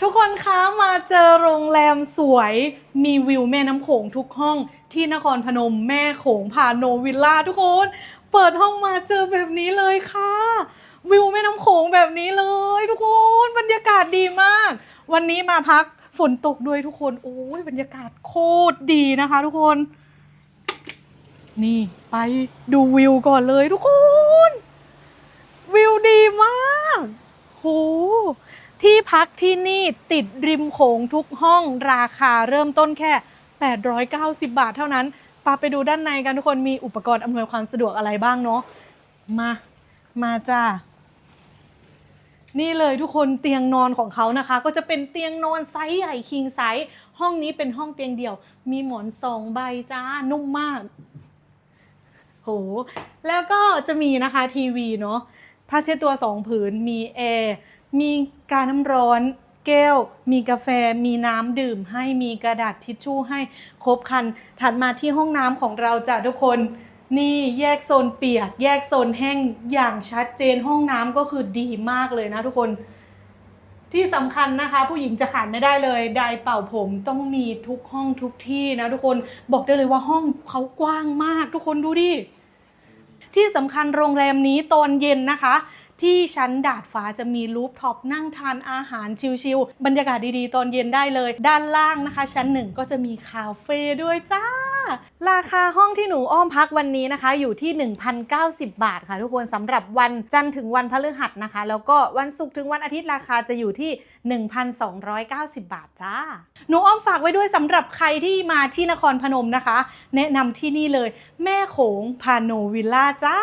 ทุกคนคะมาเจอโรงแรมสวย มีวิวแม่น้ำโขงทุกห้องที่นครพนมแม่โขงพาโนวิลล่าทุกคน เปิดห้องมาเจอแบบนี้เลยค่ะ วิวแม่น้ำโขงแบบนี้เลย ทุกคนบรรยากาศดีมาก วันนี้มาพักฝนตกด้วยทุกคนโอ้ยบรรยากาศโคตรดีนะคะ ทุกคน นี่ไปดูวิวก่อนเลยทุกคน วิวดีมาก โห ที่พักที่นี่ติดริมโขงทุกห้องราคาเริ่มต้นแค่ 890 บาทเท่านั้นปาไปดูด้านในกันทุกคนมีอุปกรณ์อำนวยความสะดวกอะไรบ้างเนาะมา มาจ้านี่เลยทุกคนเตียงนอนของเขานะคะ ก็จะเป็นเตียงนอนไซส์ใหญ่คิงไซส์ห้องนี้เป็นห้องเตียงเดี่ยว มีหมอนสองใบจ้านุ่มมากโหแล้วก็จะมีนะคะทีวีเนาะผ้าเช็ดตัวสองผืนมีแอร์ มีการน้ำร้อนแก้ว มีกาแฟ มีน้ำดื่มให้มีกระดาษทิชชู่ให้ครบครัน ถัดมาที่ห้องน้ำของเราจ้ะทุกคน นี่แยกโซนเปียก แยกโซนแห้งอย่างชัดเจนห้องน้ำก็คือดีมากเลยนะทุกคน ที่สำคัญนะคะ ผู้หญิงจะขาดไม่ได้เลยไดร์เป่าผมต้องมีทุกห้องทุกที่นะทุกคนบอกได้เลยว่าห้องเขากว้างมาก ทุกคนดูดิที่สำคัญโรงแรมนี้ตอนเย็นนะคะ ที่ชั้นดาดฟ้าจะมีรูฟท็อปนั่งทานอาหารชิลๆบรรยากาศดีๆ ตอนเย็นได้เลย ด้านล่างนะคะ ชั้นหนึ่งก็จะมีคาเฟ่ด้วยจ้า ราคาห้องที่หนูอ้อมพักวันนี้นะคะ อยู่ที่ 1,090 บาทค่ะทุกคนสำหรับวันจันทร์ถึงวันพฤหัสนะคะ แล้วก็วันศุกร์ถึงวันอาทิตย์ราคาจะอยู่ที่ 1,290 บาทจ้า หนูอ้อมฝากไว้ด้วยสำหรับใครที่มาที่นครพนมนะคะ แนะนำที่นี่เลย แม่โขงพาโนวิลล่าจ้า